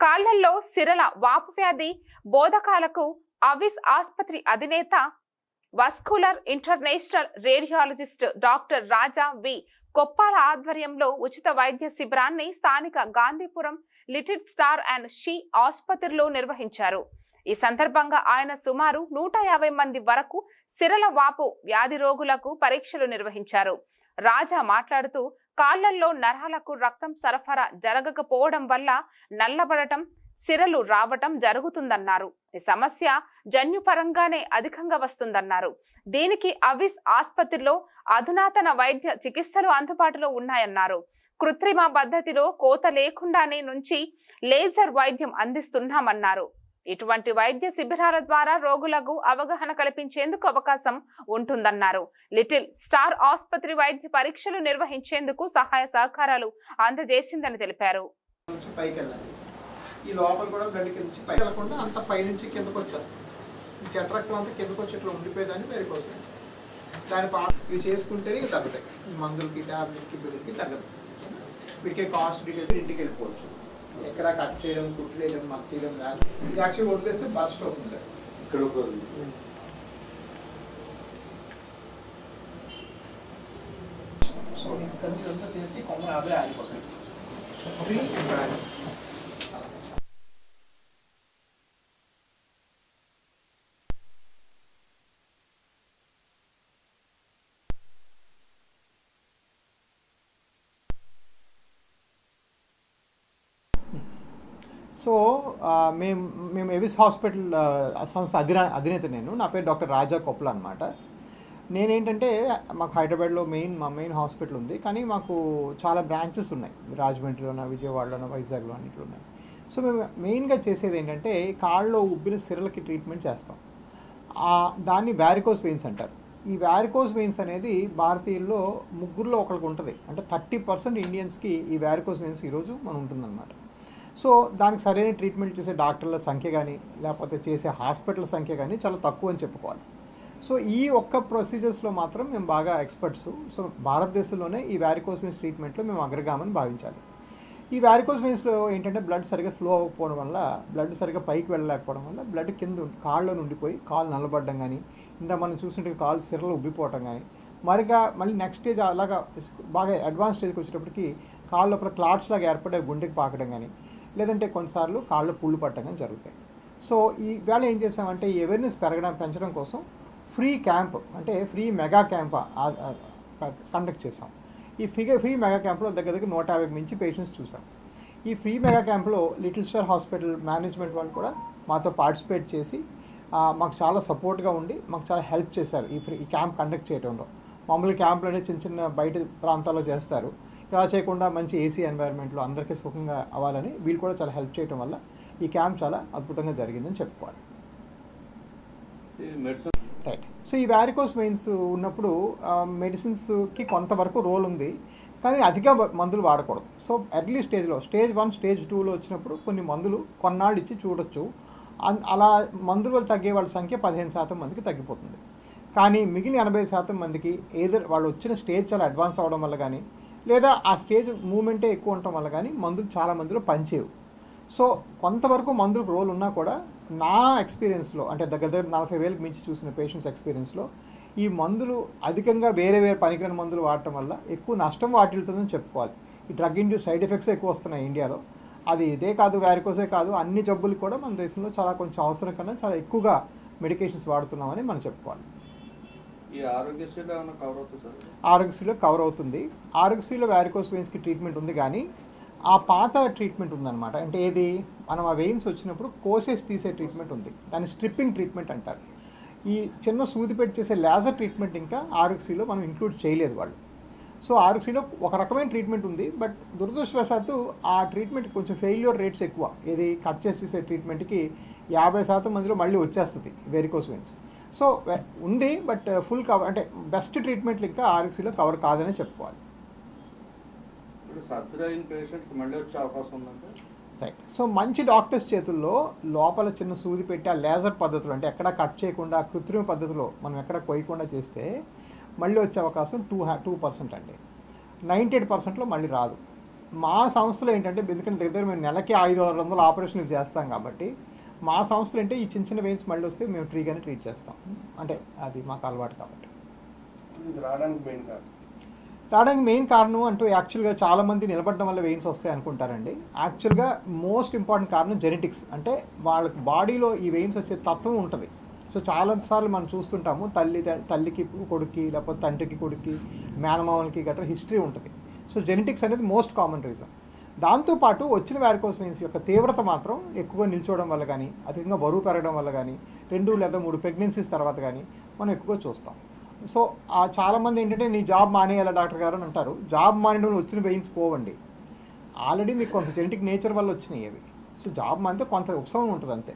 కాళ్ళల్లో సిరల వాపు వ్యాధి బోధకాలకు అవిస్ ఆసుపత్రి అధినేత vascular international radiologist doctor Raja V. Koppala ఆధ్వర్యంలో ఉచిత వైద్య శిబిరాన్ని స్థానిక Gandhipuram Little Star and She ఆసుపత్రిలో నిర్వహించారు. ఈ సందర్భంగా ఆయన సుమారు నూట యాభై మంది వరకు సిరల వాపు వ్యాధి రోగులకు పరీక్షలు నిర్వహించారు. రాజా మాట్లాడుతూ కాళ్ళల్లో నరాలకు రక్తం సరఫరా జరగకపోవడం వల్ల నల్లబడటం సిరలు రావటం జరుగుతుందన్నారు. ఈ సమస్య జన్యుపరంగానే అధికంగా వస్తుందన్నారు. దీనికి అవిస్ ఆసుపత్రిలో అధునాతన వైద్య చికిత్సలు అందుబాటులో ఉన్నాయన్నారు. కృత్రిమ పద్ధతిలో కోత లేకుండానే నుంచి లేజర్ వైద్యం అందిస్తున్నామన్నారు. ఇటువంటి వైద్య శిబిరాల ద్వారా రోగులకు అవగాహన కల్పించేందుకు అవకాశం ఉంటుందన్నారు. లిటిల్ స్టార్ ఆసుపత్రి వైద్య పరీక్షలు నిర్వహించేందుకు సహాయ సహకారాలు అందజేసిందని తెలిపారు. ఈ లోపల కూడా బ్లడ్ కింద నుంచి పైకి వెళ్ళకుండా అంత పైనుంచి కిందకు వచ్చేస్తుంది. ఈ చెట్ట రక్తం అంతా కిందకు వచ్చేట్లు ఉండిపోయేదాన్ని వేరే కోసం దాని పా ఇవి చేసుకుంటేనే ఇవి తగ్గుతాయి. మందులకి ట్యాబ్లెట్కి బిల్లుకి తగ్గదు. వీటికే కాస్ట్ డీటెయిల్స్ ఇంటికి వెళ్ళిపోవచ్చు. ఎక్కడ కట్ చేయడం కుట్లు వేయడం మత్తు తీయడం కానీ ఇది యాక్చువల్ వదిలేస్తే బర్స్ట్ అవుతుంది ఇక్కడ ఒక సో ఇక్కడ చేసి కొమ్మ యాభై సో మేము మేము ఎవిస్ హాస్పిటల్ సంస్థ అధిన అధినేత నేను. నా పేరు డాక్టర్ రాజా కొప్పల అనమాట నేనేంటంటే మాకు హైదరాబాద్లో మెయిన్ మా మెయిన్ హాస్పిటల్ ఉంది. కానీ మాకు చాలా బ్రాంచెస్ ఉన్నాయి. రాజమండ్రిలోన విజయవాడలోన వైజాగ్లో అన్నిట్లో ఉన్నాయి. సో మేము మెయిన్గా చేసేది ఏంటంటే కాళ్ళలో ఉబ్బిన సిరలకి ట్రీట్మెంట్ చేస్తాం. దాన్ని వ్యారికోస్ వెయిన్స్ అంటారు. ఈ వ్యారికోస్ వెయిన్స్ అనేది భారతీయుల్లో ముగ్గురులో ఒకరికి ఉంటుంది. అంటే థర్టీ పర్సెంట్ ఇండియన్స్కి ఈ వ్యారికోస్ వెయిన్స్ ఈరోజు మనం ఉంటుందన్నమాట. సో దానికి సరైన ట్రీట్మెంట్ చేసే డాక్టర్ల సంఖ్య కానీ లేకపోతే చేసే హాస్పిటల్ సంఖ్య కానీ చాలా తక్కువ అని చెప్పుకోవాలి. సో ఈ ఒక్క ప్రొసీజర్స్లో మాత్రం మేము బాగా ఎక్స్పర్ట్స్ సో భారతదేశంలోనే ఈ వ్యారికోస్ వెయిన్స్ ట్రీట్మెంట్లో మేము అగ్రగామని భావించాలి. ఈ వ్యారికోస్ వెయిన్స్లో ఏంటంటే బ్లడ్ సరిగా ఫ్లో అవ్వకపోవడం వల్ల బ్లడ్ సరిగా పైకి వెళ్ళలేకపోవడం వల్ల బ్లడ్ కింద కాళ్ళలో నుండిపోయి కాలు నల్లబడడం కానీ ఇంత మనం చూసినట్టు కాలు సిరలు ఉబ్బిపోవటం కానీ మరిగా మళ్ళీ నెక్స్ట్ స్టేజ్ అలాగా బాగా అడ్వాన్స్ స్టేజ్కి వచ్చేటప్పటికి కాళ్ళ లోపల క్లాట్స్ లాగా ఏర్పడే గుండెకి పాకడం కానీ లేదంటే కొన్నిసార్లు కాళ్ళు పుళ్ళు పట్టడం జరుగుతాయి. సో ఈ వేళ ఏం చేసామంటే ఈ అవేర్నెస్ పెరగడం పెంచడం కోసం ఫ్రీ క్యాంప్ అంటే ఫ్రీ మెగా క్యాంప్ కండక్ట్ చేసాం ఈ ఫిగర్ ఫ్రీ మెగా క్యాంప్లో దగ్గర దగ్గర నూట యాభై మించి పేషెంట్స్ చూసాం ఈ ఫ్రీ మెగా క్యాంప్లో లిటిల్ స్టార్ హాస్పిటల్ మేనేజ్మెంట్ వాళ్ళు కూడా మాతో పార్టిసిపేట్ చేసి మాకు చాలా సపోర్ట్గా ఉండి మాకు చాలా హెల్ప్ చేశారు ఈ ఫ్రీ ఈ క్యాంప్ కండక్ట్ చేయడంలో మామూలు క్యాంపులు అనేది చిన్న చిన్న బయట ప్రాంతాల్లో చేస్తారు. చేయకుండా మంచి ఏసీ ఎన్వైర్న్మెంట్లో అందరికీ సుఖంగా అవ్వాలని వీళ్ళు కూడా చాలా హెల్ప్ చేయడం వల్ల ఈ క్యాంప్ చాలా అద్భుతంగా జరిగిందని చెప్పుకోవాలి. రైట్ సో ఈ వ్యారికోస్ వెయిన్స్ ఉన్నప్పుడు మెడిసిన్స్కి కొంతవరకు రోల్ ఉంది. కానీ అధిక మందులు వాడకూడదు. సో ఎర్లీ స్టేజ్లో స్టేజ్ వన్ స్టేజ్ టూలో వచ్చినప్పుడు కొన్ని మందులు కొన్నాళ్ళు ఇచ్చి చూడొచ్చు. అలా మందుల వల్ల తగ్గే వాళ్ళ సంఖ్య పదిహేను శాతం మందికి తగ్గిపోతుంది. కానీ మిగిలిన ఎనభై శాతం మందికి ఏదో వాళ్ళు వచ్చిన స్టేజ్ చాలా అడ్వాన్స్ అవ్వడం వల్ల కానీ లేదా ఆ స్టేజ్ మూమెంటే ఎక్కువ ఉండటం వల్ల కానీ మందులు చాలా మందిలో పనిచేయవు. సో కొంతవరకు మందులకు రోల్ ఉన్నా కూడా నా ఎక్స్పీరియన్స్లో అంటే దగ్గర దగ్గర నలభై వేలకు మించి చూసిన పేషెంట్స్ ఎక్స్పీరియన్స్లో ఈ మందులు అధికంగా వేరే వేరే పనికిరాని మందులు వాడటం వల్ల ఎక్కువ నష్టం వాటిల్తుందని చెప్పుకోవాలి. ఈ డ్రగ్ ఇండ్యూస్ సైడ్ ఎఫెక్ట్స్ ఎక్కువ వస్తున్నాయి ఇండియాలో. అది ఇదే కాదు వ్యారికోసే కాదు అన్ని జబ్బులు కూడా మన దేశంలో చాలా కొంచెం అవసరం కన్నా చాలా ఎక్కువగా మెడికేషన్స్ వాడుతున్నామని మనం చెప్పుకోవాలి. ఆరోగ్యశ్రీలో కవర్ అవుతుంది ఆరోగ్యశ్రీలో కవర్ అవుతుంది. ఆరోగ్యశ్రీలో వ్యారికోస్ వెయిన్స్కి ట్రీట్మెంట్ ఉంది కానీ ఆ పాత ట్రీట్మెంట్ ఉందన్నమాట. అంటే ఏది? మనం ఆ వెయిన్స్ వచ్చినప్పుడు కోసెస్ తీసే ట్రీట్మెంట్ ఉంది. దాన్ని స్ట్రిప్పింగ్ ట్రీట్మెంట్ అంటారు. ఈ చిన్న సూది పెట్టి చేసే లేజర్ ట్రీట్మెంట్ ఇంకా ఆరోగ్యశ్రీలో మనం ఇంక్లూడ్ చేయలేదు వాళ్ళు. సో ఆరోగ్యశ్రీలో ఒక రకమైన ట్రీట్మెంట్ ఉంది. బట్ దురదృష్టవశాత్తు ఆ ట్రీట్మెంట్ కొంచెం ఫెయిల్యూర్ రేట్స్ ఎక్కువ. ఏది? కట్ చేసి చేసే ట్రీట్మెంట్కి యాభై శాతం మందిలో మళ్ళీ వచ్చేస్తుంది వెరికోస్ వెయిన్స్ సో ఉంది బట్ ఫుల్ కవర్ అంటే బెస్ట్ ట్రీట్మెంట్లు ఇంకా ఆర్ఎక్సీలో కవర్ కాదనే చెప్పుకోవాలి. రైట్ సో మంచి డాక్టర్స్ చేతుల్లో లోపల చిన్న సూది పెట్టి ఆ లేజర్ పద్ధతిలో అంటే ఎక్కడ కట్ చేయకుండా కృత్రిమ పద్ధతిలో మనం ఎక్కడ కొయ్యకుండా చేస్తే మళ్ళీ వచ్చే అవకాశం టూ టూ పర్సెంట్ అండి. నైంటీ ఎయిట్ పర్సెంట్లో మళ్ళీ రాదు. మా సంస్థలో ఏంటంటే ఎందుకంటే దగ్గర మేము నెలకి ఐదు వందల ఆపరేషన్లు చేస్తాం కాబట్టి మా సంస్థలో అంటే ఈ చిన్న చిన్న వెయిన్స్ మళ్ళీ వస్తే మేము ఫ్రీగానే ట్రీట్ చేస్తాం. అంటే అది మాకు అలవాటు కాబట్టి. రావడానికి మెయిన్ కాదు రావడానికి మెయిన్ కారణం అంటూ యాక్చువల్గా చాలామంది నిలబడడం వల్ల వెయిన్స్ వస్తాయి అనుకుంటారండి. యాక్చువల్గా మోస్ట్ ఇంపార్టెంట్ కారణం జెనెటిక్స్ అంటే వాళ్ళకి బాడీలో ఈ వెయిన్స్ వచ్చే తత్వం ఉంటుంది. సో చాలాసార్లు మనం చూస్తుంటాము తల్లి తల్లికి కొడుక్కి లేకపోతే తండ్రికి కొడుక్కి మేనమామలకి గట్రా హిస్టరీ ఉంటుంది. సో జెనెటిక్స్ అనేది మోస్ట్ కామన్ రీజన్ దాంతోపాటు వచ్చిన వ్యారికోస్ యొక్క తీవ్రత మాత్రం ఎక్కువగా నిల్చోవడం వల్ల కానీ అధికంగా బరువు పెరగడం వల్ల కానీ రెండు లేదా మూడు ప్రెగ్నెన్సీస్ తర్వాత కానీ మనం ఎక్కువగా చూస్తాం. సో ఆ చాలామంది ఏంటంటే నీ జాబ్ మానేయాలా డాక్టర్ గారు? అని అంటారు. జాబ్ మానేయడం వచ్చిన వెయిన్స్ పోవండి. ఆల్రెడీ మీకు కొంత జెనెటిక్ నేచర్ వల్ల వచ్చినాయి అవి. సో జాబ్ మానితే కొంత ఉపశమనం ఉంటుంది అంతే